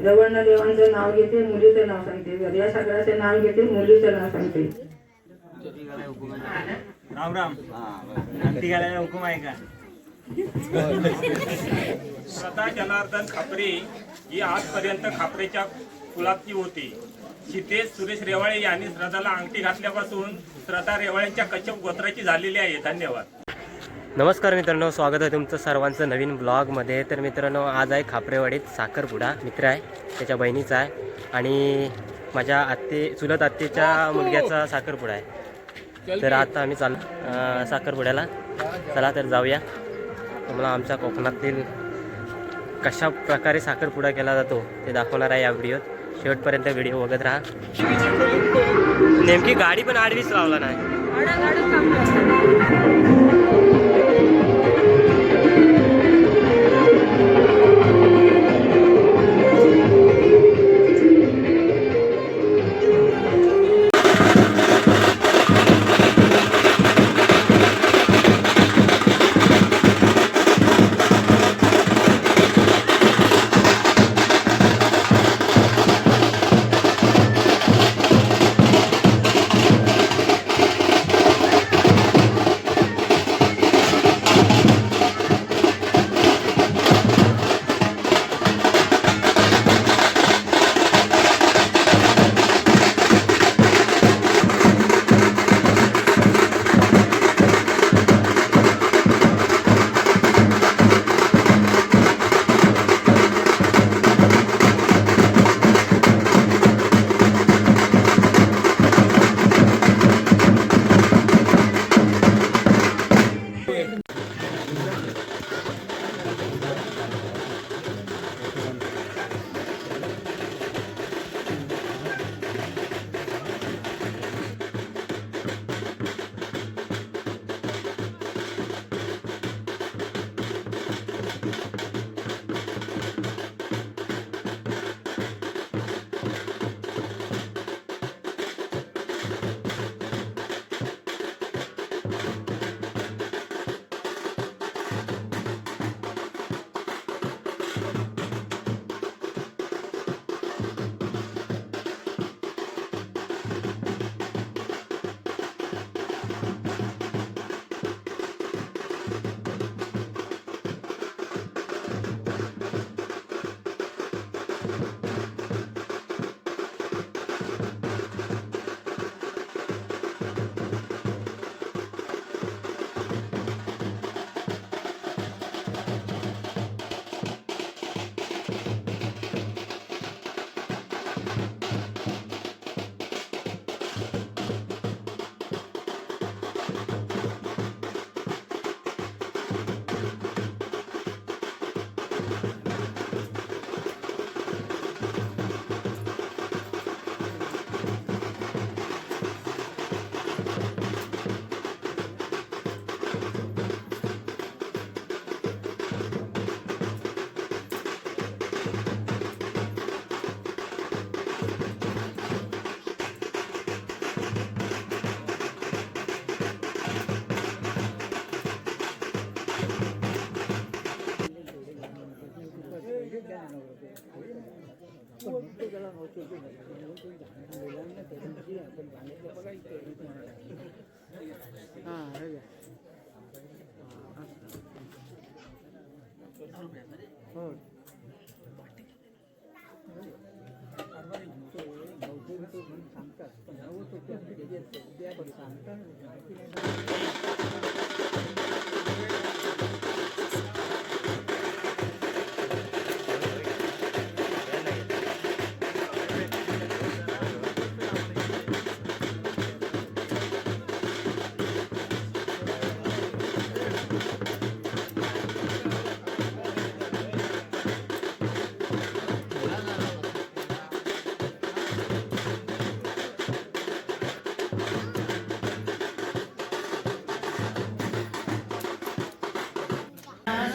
रवण देवांचं नाव घेते मुलीचं नाव सांगते. या सगळ्याचं नाव घेते मुलीचं नाव सांगते. राम राम. अंगठी घालायला हुकूम आहे का? श्रद्धा जनार्दन खापरे ही आजपर्यंत खापरेच्या कुलातली होती. सीतेश सुरेश रेवाळे यांनी श्रद्धाला अंगठी घातल्यापासून श्रद्धा रेवाळ्यांच्या कश्यप गोत्राची झालेली आहे. धन्यवाद. नमस्कार मित्रांनो स्वागत आहे तुमचं सर्वांचं नवीन ब्लॉगमध्ये तर मित्रांनो आज आहे खापरेवाडीत साखरपुडा. मित्र आहे त्याच्या बहिणीचा आहे. आणि माझ्या आत्ते चुलत आत्तेच्या मुलग्याचा साखरपुडा आहे. तर आता आम्ही चाल साखरपुड्याला. चला तर जाऊया. तुम्हाला आमच्या कोकणातील कशा प्रकारे साखरपुडा केला जातो ते दाखवणार आहे या व्हिडिओत. शेवटपर्यंत व्हिडिओ बघत राहा. नेमकी गाडी पण आडवीच लावला नाही. हो सांगतात पण सांगतात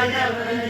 चंदनी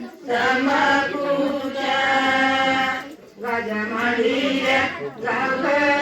Ramakuja Rajamalira Raghavana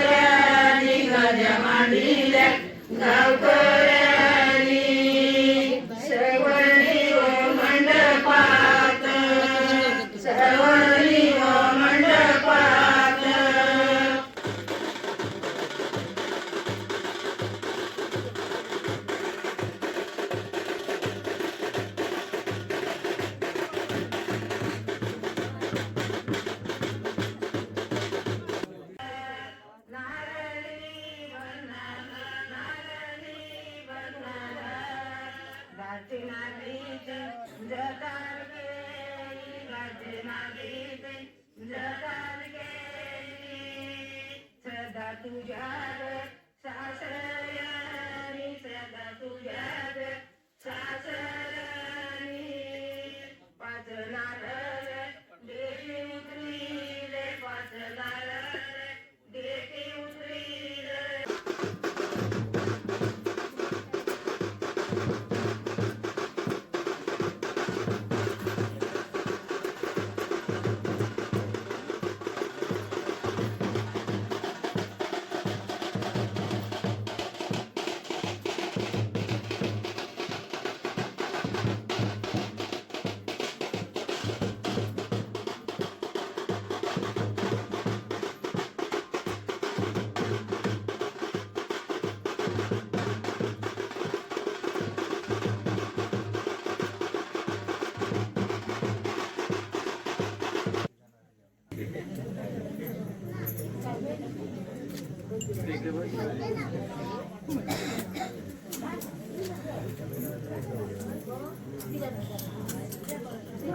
Yeah.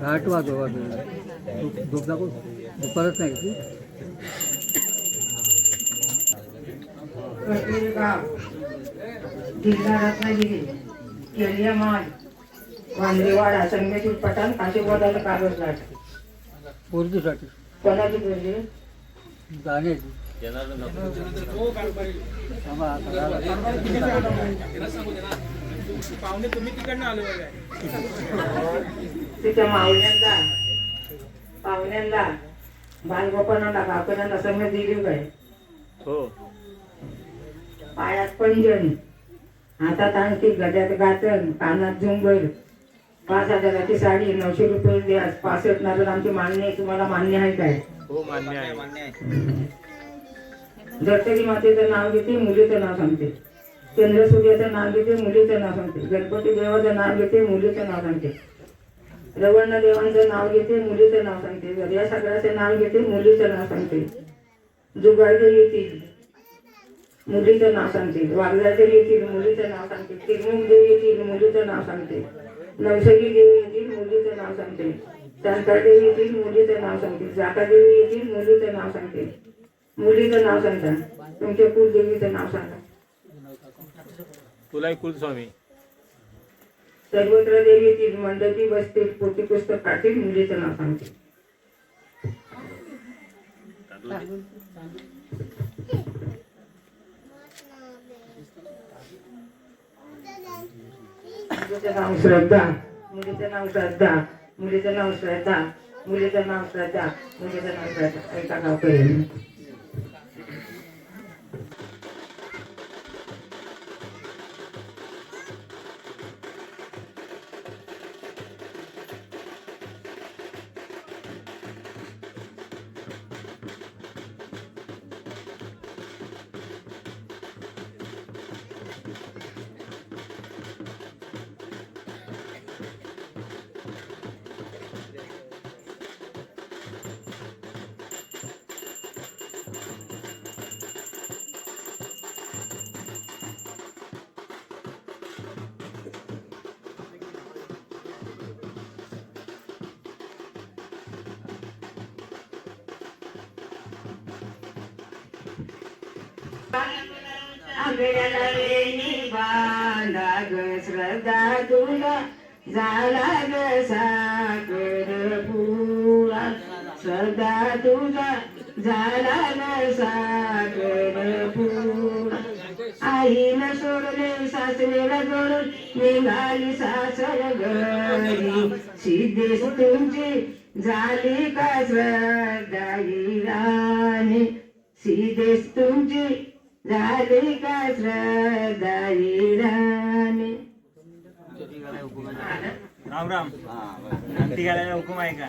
घाट वाजवा झोप दाखव. दुपारच नाही की गाव जिल्हा रत्नागिरी केलियामाल वांदेवाडा संगमेश्वर पठाण काशीवाडाला कागद लाट. पोरतीसाठी कोणाची बोलली जाण्याची थांबा, आता तिच्या मावल्यांना पाहुण्यांना बालगोपानाला काकड्यांना सगळं दिली काय हो. पायात पंजन हातात अंगठी गड्यात गातण कानात झुंबर. पाच हजाराची साडी नऊशे रुपये द्या पासष्ट नारळ आमची मान्य आहे तुम्हाला मान्य आहे काय? हो मान्य आहे. दत्तरी मातेचं नाव घेते मुलीचं नाव सांगते चंद्रसूर्याचं नाव घेते मुलीचं नाव सांगते गणपती देवाचं नाव घेते मुलीचं नाव सांगते रवण देवांचं नाव घेते मुलीचं नाव सांगते या सगळ्याचं नाव घेते मुलीचं नाव सांगते जुगाडे येतील मुलीचं नाव सांगते वाघजाचे येतील मुलीचं नाव सांगते तिरमुख देव येतील मुलीचं नाव सांगते नवसगी देव येतील मुलीचं नाव सांगते शांतादेव येतील मुलीचं नाव सांगते जाकादेवी येतील मुलीचं नाव सांगते मुलीचं नाव सांगता. तुमच्या कुलदेवीचं नाव सांगा तुला कुलस्वामी. सर्वत्र देवी येतील मंडपी बसतील पोटी पुस्तक काढतील मुलीचं नाव सांगते. मुलीचं नाव श्रद्धा. मुलीचं नाव श्रद्धा. मुलीचं नाव श्रद्धा. मुलीचं नाव श्रद्धा. मुलीचं नाव श्रद्धा. एका गावकरी. आंबेला वेणी बांधा ग श्रद्धा तुला झाला ग साकर पुरा श्रद्धा तुझा झाला ग साकर पुरा आईनं सोडले सासरेला जोडून निघाली सासर घरी सिद्धेश तुमची झाली का श्रद्धा राणी सिद्धेश तुमची झाली का श्रद्धा राणी राम राम। अंगठी घालायला हुकूम आहे का?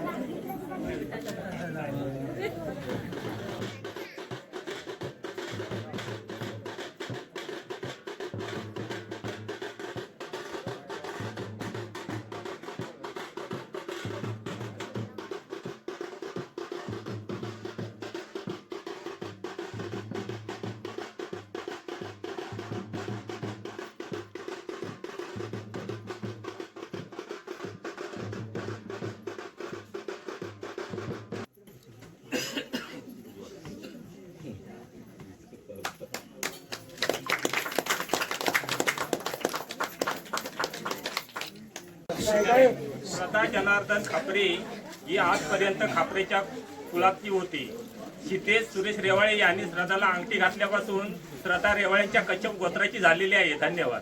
माता जनार्दन खापरे ही आजपर्यंत खापरेच्या कुलातली होती. सीतेश सुरेश रेवाळे यांनी श्रद्धाला अंगठी घातल्यापासून श्रद्धा रेवाळ्यांच्या कच्छप गोत्राची झालेली आहे. धन्यवाद.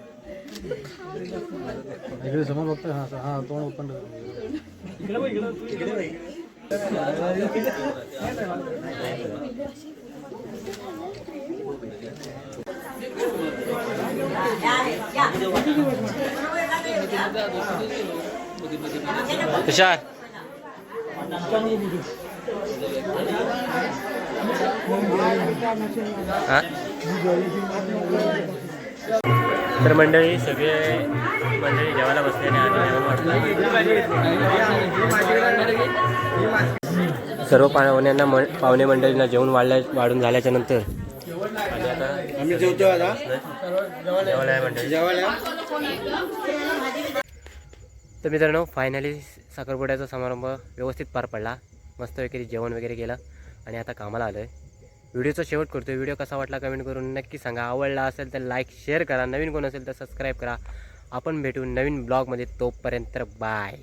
इकडे समोर बघतोय हा हा तोंड ओपन तुषार हा? तर मंडळी सगळे मंडळी जेवायला बसलेले आणि सर्व पाहुण्यांना म पाहुणे मंडळींना जेवण वाढल्या वाढून झाल्याच्यानंतर. आणि आता आम्ही जेवतो आता. जेवायला आहे मंडळी. तर मित्रांनो फायनली साखरपुड्याचा समारंभ व्यवस्थित पार पडला. मस्त वगैरे जेवण वगैरे केलं. आणि आता कामाला आलो आहे व्हिडिओचा शेवट करतो व्हिडिओ कसा वाटला कमेंट करून नक्की सांगा. आवडला असेल तर लाईक शेअर करा. नवीन कोण असेल तर सबस्क्राईब करा. आपण भेटू नवीन ब्लॉगमध्ये तोपर्यंत बाय